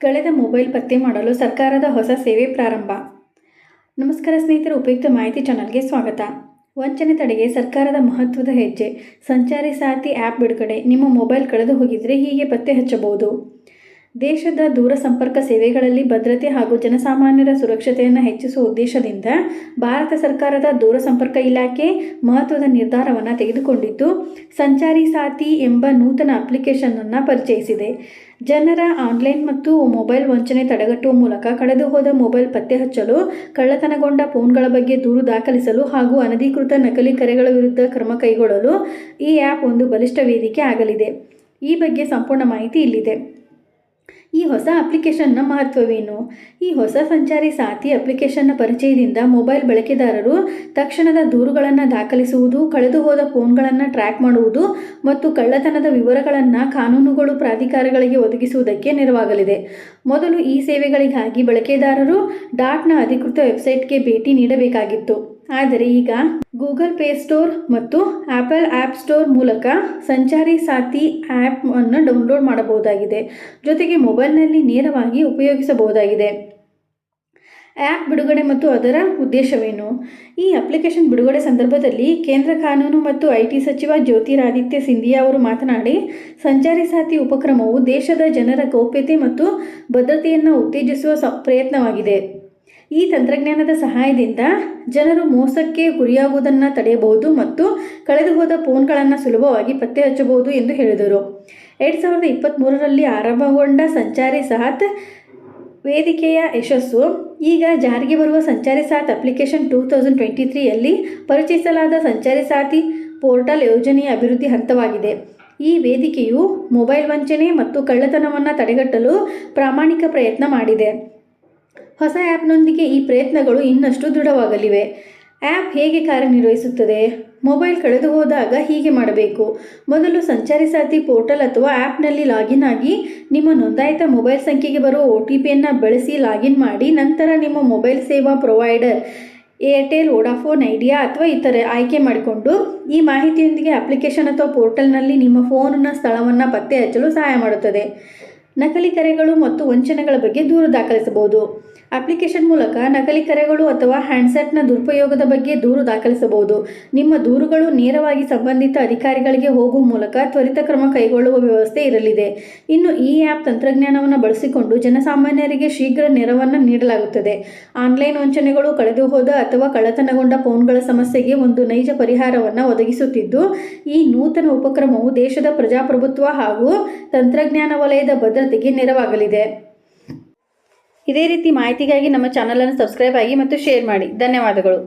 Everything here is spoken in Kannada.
ಕಳೆದ ಮೊಬೈಲ್ ಪತ್ತೆ ಮಾಡಲು ಸರ್ಕಾರದ ಹೊಸ ಸೇವೆ ಪ್ರಾರಂಭ. ನಮಸ್ಕಾರ ಸ್ನೇಹಿತರು, ಉಪಯುಕ್ತ ಮಾಹಿತಿ ಚಾನಲ್ಗೆ ಸ್ವಾಗತ. ವಂಚನೆ ತಡೆಗೆ ಸರ್ಕಾರದ ಮಹತ್ವದ ಹೆಜ್ಜೆ. ಸಂಚಾರಿ ಸಾಥಿ ಆ್ಯಪ್ ಬಿಡುಗಡೆ. ನಿಮ್ಮ ಮೊಬೈಲ್ ಕಳೆದು ಹೋಗಿದ್ರೆ ಹೀಗೆ ಪತ್ತೆ ಹಚ್ಚಬಹುದು. ದೇಶದ ದೂರ ಸಂಪರ್ಕ ಸೇವೆಗಳಲ್ಲಿ ಭದ್ರತೆ ಹಾಗೂ ಜನಸಾಮಾನ್ಯರ ಸುರಕ್ಷತೆಯನ್ನು ಹೆಚ್ಚಿಸುವ ಉದ್ದೇಶದಿಂದ ಭಾರತ ಸರ್ಕಾರದ ದೂರಸಂಪರ್ಕ ಇಲಾಖೆ ಮಹತ್ವದ ನಿರ್ಧಾರವನ್ನು ತೆಗೆದುಕೊಂಡಿದ್ದು, ಸಂಚಾರಿ ಸಾಥಿ ಎಂಬ ನೂತನ ಅಪ್ಲಿಕೇಶನ್ನನ್ನು ಪರಿಚಯಿಸಿದೆ. ಜನರ ಆನ್ಲೈನ್ ಮತ್ತು ಮೊಬೈಲ್ ವಂಚನೆ ತಡೆಗಟ್ಟುವ ಮೂಲಕ ಕಳೆದು ಹೋದ ಮೊಬೈಲ್ ಪತ್ತೆ ಹಚ್ಚಲು, ಕಳ್ಳತನಗೊಂಡ ಫೋನ್ಗಳ ಬಗ್ಗೆ ದೂರು ದಾಖಲಿಸಲು ಹಾಗೂ ಅನಧಿಕೃತ ನಕಲಿ ಕರೆಗಳ ವಿರುದ್ಧ ಕ್ರಮ ಕೈಗೊಳ್ಳಲು ಈ ಆ್ಯಪ್ ಒಂದು ಬಲಿಷ್ಠ ವೇದಿಕೆ ಆಗಲಿದೆ. ಈ ಬಗ್ಗೆ ಸಂಪೂರ್ಣ ಮಾಹಿತಿ ಇಲ್ಲಿದೆ. ಈ ಹೊಸ ಅಪ್ಲಿಕೇಶನ್ನ ಮಹತ್ವವೇನು? ಈ ಹೊಸ ಸಂಚಾರಿ ಸಾಥಿ ಅಪ್ಲಿಕೇಶನ್ನ ಪರಿಚಯದಿಂದ ಮೊಬೈಲ್ ಬಳಕೆದಾರರು ತಕ್ಷಣದ ದೂರುಗಳನ್ನು ದಾಖಲಿಸುವುದು, ಕಳೆದುಹೋದ ಫೋನ್ಗಳನ್ನು ಟ್ರ್ಯಾಕ್ ಮಾಡುವುದು ಮತ್ತು ಕಳ್ಳತನದ ವಿವರಗಳನ್ನು ಕಾನೂನುಗಳು ಪ್ರಾಧಿಕಾರಗಳಿಗೆ ಒದಗಿಸುವುದಕ್ಕೆ ನೆರವಾಗಲಿದೆ. ಮೊದಲು ಈ ಸೇವೆಗಳಿಗಾಗಿ ಬಳಕೆದಾರರು ಡಾಟ್ನ ಅಧಿಕೃತ ವೆಬ್ಸೈಟ್ಗೆ ಭೇಟಿ ನೀಡಬೇಕಾಗಿತ್ತು. ಆದರೆ ಈಗ ಗೂಗಲ್ ಪ್ಲೇ ಸ್ಟೋರ್ ಮತ್ತು ಆಪಲ್ ಆ್ಯಪ್ ಸ್ಟೋರ್ ಮೂಲಕ ಸಂಚಾರಿ ಸಾಥಿ ಆ್ಯಪ್ ಅನ್ನು ಡೌನ್ಲೋಡ್ ಮಾಡಬಹುದಾಗಿದೆ. ಜೊತೆಗೆ ಮೊಬೈಲ್ನಲ್ಲಿ ನೇರವಾಗಿ ಉಪಯೋಗಿಸಬಹುದಾಗಿದೆ. ಆ್ಯಪ್ ಬಿಡುಗಡೆ ಮತ್ತು ಅದರ ಉದ್ದೇಶವೇನು? ಈ ಅಪ್ಲಿಕೇಶನ್ ಬಿಡುಗಡೆ ಸಂದರ್ಭದಲ್ಲಿ ಕೇಂದ್ರ ಕಾನೂನು ಮತ್ತು ಐ ಟಿ ಸಚಿವ ಜ್ಯೋತಿರಾದಿತ್ಯ ಸಿಂಧಿಯಾ ಅವರು ಮಾತನಾಡಿ, ಸಂಚಾರಿ ಸಾಥಿ ಉಪಕ್ರಮವು ದೇಶದ ಜನರ ಗೌಪ್ಯತೆ ಮತ್ತು ಭದ್ರತೆಯನ್ನು ಉತ್ತೇಜಿಸುವ ಪ್ರಯತ್ನವಾಗಿದೆ. ಈ ತಂತ್ರಜ್ಞಾನದ ಸಹಾಯದಿಂದ ಜನರು ಮೋಸಕ್ಕೆ ಗುರಿಯಾಗುವುದನ್ನು ತಡೆಯಬಹುದು ಮತ್ತು ಕಳೆದು ಹೋದ ಫೋನ್ಗಳನ್ನು ಸುಲಭವಾಗಿ ಪತ್ತೆ ಹಚ್ಚಬಹುದು ಎಂದು ಹೇಳಿದರು. ಎರಡು ಸಾವಿರದ ಇಪ್ಪತ್ತ್ಮೂರರಲ್ಲಿ ಆರಂಭಗೊಂಡ ಸಂಚಾರಿ ಸಾಥ್ ವೇದಿಕೆಯ ಯಶಸ್ಸು. ಈಗ ಜಾರಿಗೆ ಬರುವ Sanchari Saath application two thousand twenty ತ್ರೀಯಲ್ಲಿ ಪರಿಚಯಿಸಲಾದ ಸಂಚಾರಿ ಸಾಥಿ ಪೋರ್ಟಲ್ ಯೋಜನೆಯ ಅಭಿವೃದ್ಧಿ ಹಂತವಾಗಿದೆ. ಈ ವೇದಿಕೆಯು ಮೊಬೈಲ್ ವಂಚನೆ ಮತ್ತು ಕಳ್ಳತನವನ್ನು ತಡೆಗಟ್ಟಲು ಪ್ರಾಮಾಣಿಕ ಪ್ರಯತ್ನ ಮಾಡಿದೆ. ಹೊಸ ಆ್ಯಪ್ನೊಂದಿಗೆ ಈ ಪ್ರಯತ್ನಗಳು ಇನ್ನಷ್ಟು ದೃಢವಾಗಲಿವೆ. ಆ್ಯಪ್ ಹೇಗೆ ಕಾರ್ಯನಿರ್ವಹಿಸುತ್ತದೆ? ಮೊಬೈಲ್ ಕಳೆದು ಹೋದಾಗ ಹೀಗೆ ಮಾಡಬೇಕು. ಮೊದಲು ಸಂಚಾರಿ ಸಾಥಿ ಪೋರ್ಟಲ್ ಅಥವಾ ಆ್ಯಪ್ನಲ್ಲಿ ಲಾಗಿನ್ ಆಗಿ ನಿಮ್ಮ ನೋಂದಾಯಿತ ಮೊಬೈಲ್ ಸಂಖ್ಯೆಗೆ ಬರುವ ಒ ಟಿ ಪಿಯನ್ನು ಬಳಸಿ ಲಾಗಿನ್ ಮಾಡಿ, ನಂತರ ನಿಮ್ಮ ಮೊಬೈಲ್ ಸೇವಾ ಪ್ರೊವೈಡರ್, ಏರ್ಟೆಲ್, ವೋಡಾಫೋನ್, ಐಡಿಯಾ ಅಥವಾ ಇತರೆ ಆಯ್ಕೆ ಮಾಡಿಕೊಂಡು, ಈ ಮಾಹಿತಿಯೊಂದಿಗೆ ಅಪ್ಲಿಕೇಶನ್ ಅಥವಾ ಪೋರ್ಟಲ್ನಲ್ಲಿ ನಿಮ್ಮ ಫೋನ್ನ ಸ್ಥಳವನ್ನು ಪತ್ತೆ ಹಚ್ಚಲು ಸಹಾಯ ಮಾಡುತ್ತದೆ. ನಕಲಿ ಕರೆಗಳು ಮತ್ತು ವಂಚನೆಗಳ ಬಗ್ಗೆ ದೂರು ದಾಖಲಿಸಬಹುದು. ಅಪ್ಲಿಕೇಶನ್ ಮೂಲಕ ನಕಲಿ ಕರೆಗಳು ಅಥವಾ ಹ್ಯಾಂಡ್ಸೆಟ್ನ ದುರುಪಯೋಗದ ಬಗ್ಗೆ ದೂರು ದಾಖಲಿಸಬಹುದು. ನಿಮ್ಮ ದೂರುಗಳು ನೇರವಾಗಿ ಸಂಬಂಧಿತ ಅಧಿಕಾರಿಗಳಿಗೆ ಹೋಗುವ ಮೂಲಕ ತ್ವರಿತ ಕ್ರಮ ಕೈಗೊಳ್ಳುವ ವ್ಯವಸ್ಥೆ ಇರಲಿದೆ. ಇನ್ನು ಈ ಆ್ಯಪ್ ತಂತ್ರಜ್ಞಾನವನ್ನು ಬಳಸಿಕೊಂಡು ಜನಸಾಮಾನ್ಯರಿಗೆ ಶೀಘ್ರ ನೆರವನ್ನು ನೀಡಲಾಗುತ್ತದೆ. ಆನ್ಲೈನ್ ವಂಚನೆಗಳು ಕಳೆದುಹೋದ ಅಥವಾ ಕಳ್ಳತನಗೊಂಡ ಫೋನ್ಗಳ ಸಮಸ್ಯೆಗೆ ಒಂದು ನೈಜ ಪರಿಹಾರವನ್ನು ಒದಗಿಸುತ್ತಿದ್ದು, ಈ ನೂತನ ಉಪಕ್ರಮವು ದೇಶದ ಪ್ರಜಾಪ್ರಭುತ್ವ ಹಾಗೂ ತಂತ್ರಜ್ಞಾನ ವಲಯದ ಭದ್ರತೆಗೆ ನೆರವಾಗಲಿದೆ. ಇದೇ ರೀತಿ ಮಾಹಿತಿಗಾಗಿ ನಮ್ಮ ಚಾನಲನ್ನು ಸಬ್ಸ್ಕ್ರೈಬ್ ಆಗಿ ಮತ್ತು ಶೇರ್ ಮಾಡಿ. ಧನ್ಯವಾದಗಳು.